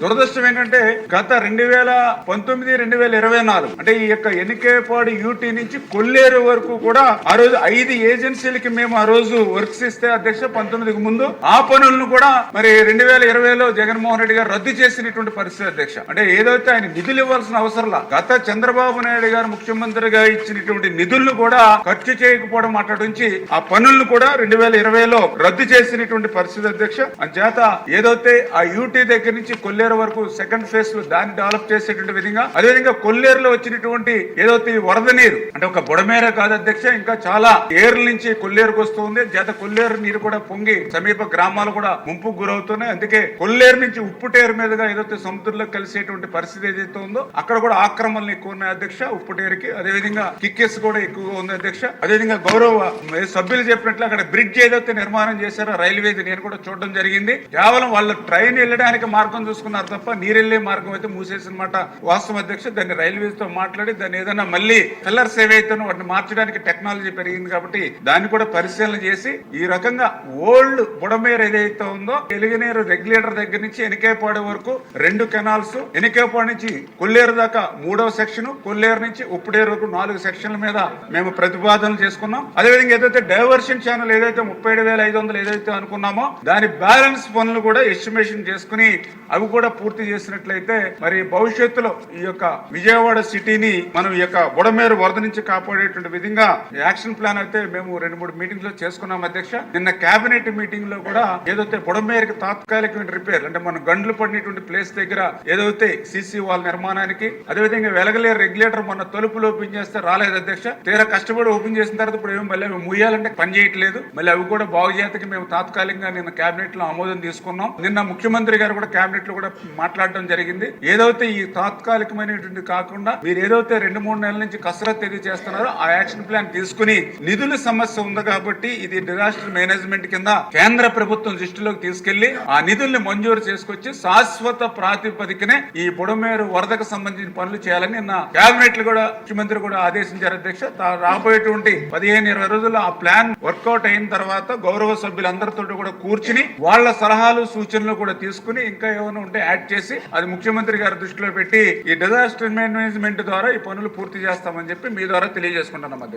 దురదృష్టం ఏంటంటే గత రెండు వేల పంతొమ్మిది రెండు వేల ఇరవై నాలుగు అంటే ఈ యొక్క ఎన్నికేపాడు యూటీ నుంచి కొల్లేరు వరకు కూడా ఆ రోజు ఐదు ఏజెన్సీలకి మేము ఆ రోజు వర్క్స్ ఇస్తే అధ్యక్ష పంతొమ్మిదికి ముందు ఆ పనులను కూడా మరి రెండు వేల ఇరవైలో జగన్మోహన్ రెడ్డి గారు రద్దు చేసినటువంటి పరిస్థితి అధ్యక్ష. అంటే ఏదైతే ఆయన నిధులు ఇవ్వాల్సిన అవసరంలా గత చంద్రబాబు నాయుడు గారు ముఖ్యమంత్రిగా ఇచ్చినటువంటి నిధులను కూడా ఖర్చు చేయకపోవడం మాట్లాడించి ఆ పనులను కూడా రెండు వేల ఇరవైలో రద్దు చేసినటువంటి పరిస్థితి అధ్యక్ష. అంచేత ఏదైతే ఆ యూటీ దగ్గర నుంచి కొల్లేరు వరకు సెకండ్ ఫేజ్లో దాన్ని డెవలప్ చేసేటువంటి విధంగా అదేవిధంగా కొల్లేరులో వచ్చినటువంటి ఏదైతే వరద నీరు అంటే ఒక బుడమేర కాదు అధ్యక్ష ఇంకా చాలా ఏర్ల నుంచి కొల్లేరుకు వస్తుంది. చేత కొల్లేరు నీరు కూడా పొంగి సమీప గ్రామాలు కూడా ముంపుకు గురవుతున్నాయి. అందుకే కొల్లేరు నుంచి ఉప్పుటేరు మీదుగా ఏదైతే సముద్రంలో కలిసేటువంటి పరిస్థితి ఏదైతే ఉందో అక్కడ కూడా ఆక్రమణలు ఎక్కువ ఉన్నాయి అధ్యక్ష ఉప్పుటేరుకి. అదేవిధంగా కిక్కెస్ కూడా ఎక్కువగా ఉంది అధ్యక్ష. అదేవిధంగా గౌరవ సభ్యులు చెప్పినట్లు అక్కడ బ్రిడ్జ్ ఏదైతే నిర్మాణం చేశారో రైల్వేది నేను కూడా చూడడం జరిగింది. కేవలం వాళ్ళ ట్రైన్ వెళ్ళడానికి మార్గం చూసుకున్న చేస్తున్నారు తప్ప నీరెళ్ళే మార్గం అయితే మూసేసినమాట వాస్తవం అధ్యక్ష దాన్ని రైల్వేస్తో మాట్లాడి దాన్ని ఏదైనా మళ్ళీ పిల్లర్స్ ఏవైతేనో వాటిని మార్చడానికి టెక్నాలజీ పెరిగింది కాబట్టి దాన్ని కూడా పరిశీలన చేసి ఈ రకంగా ఓల్డ్ బుడమేర్ ఏదైతే ఉందో ఎలుగునేరు రెగ్యులేటర్ దగ్గర నుంచి ఎనికేపాడు వరకు రెండు కెనాల్స్ ఎనికేపాడు నుంచి కొల్లేరు దాకా మూడవ సెక్షన్ కొల్లేరు నుంచి ఉప్పుడేరు వరకు నాలుగు సెక్షన్ల మీద మేము ప్రతిపాదనలు చేసుకున్నాం. అదేవిధంగా ఏదైతే డైవర్షన్ ఛానల్ ఏదైతే ముప్పై ఏడు వేల ఐదు వందలు ఏదైతే అనుకున్నామో దాని బ్యాలెన్స్ పనులు కూడా ఎస్టిమేషన్ చేసుకుని అవి కూడా పూర్తి చేసినట్లయితే మరి భవిష్యత్తులో ఈ యొక్క విజయవాడ సిటీని మనం ఈ యొక్క బుడమేరు వరద నుంచి కాపాడేటువంటి విధంగా యాక్షన్ ప్లాన్ అయితే మేము రెండు మూడు మీటింగ్స్లో చేసుకున్నాం అధ్యక్ష. నిన్న కేబినెట్ మీటింగ్లో కూడా ఏదైతే బుడమేరుకి తాత్కాలికమైన రిపేర్ అంటే మన గండ్లు పడినటువంటి ప్లేస్ దగ్గర ఏదైతే సీసీ వాల్ నిర్మాణానికి అదేవిధంగా వెలగలే రెగ్యులేటర్ మొన్న తలుపులు ఓపెన్ చేస్తే రాలేదు అధ్యక్ష. తీరా కష్టపడి ఓపెన్ చేసిన తర్వాత ఇప్పుడు ఏమో మళ్ళీ అవి ముయ్యాలంటే పని చేయట్లేదు. మళ్ళీ అవి కూడా బాగు చేతకి మేము తాత్కాలికంగా నిన్న కేబినెట్లో ఆమోదం తీసుకున్నాం. నిన్న ముఖ్యమంత్రి గారు కూడా కేబినెట్లో కూడా మాట్లాడడం జరిగింది. ఏదైతే ఈ తాత్కాలికమైనటువంటి కాకుండా మీరు ఏదైతే రెండు మూడు నెలల నుంచి కసరత్ ఏది చేస్తున్నారో ఆ యాక్షన్ ప్లాన్ తీసుకుని నిధుల సమస్య ఉంది కాబట్టి ఇది డిజాస్టర్ మేనేజ్మెంట్ కింద కేంద్ర ప్రభుత్వం దృష్టిలోకి తీసుకెళ్ళి ఆ నిధుల్ని మంజూరు చేసుకొచ్చి శాశ్వత ప్రాతిపదికనే ఈ బుడమేరు వరదకు సంబంధించిన పనులు చేయాలని నిన్న కేబినెట్ కూడా ముఖ్యమంత్రి కూడా ఆదేశించారు అధ్యక్ష. రాబోయేటువంటి పదిహేను ఇరవై రోజుల్లో ఆ ప్లాన్ వర్కౌట్ అయిన తర్వాత గౌరవ సభ్యులందరితో కూడా కూర్చుని వాళ్ళ సలహాలు సూచనలు కూడా తీసుకుని ఇంకా ఏమైనా ఉంటే యాడ్ చేసి అది ముఖ్యమంత్రి గారి దృష్టిలో పెట్టి ఈ డిజాస్టర్ మేనేజ్మెంట్ ద్వారా ఈ పనులు పూర్తి చేస్తామని చెప్పి మీ ద్వారా తెలియజేసుకుంటున్నాం అధ్యక్ష.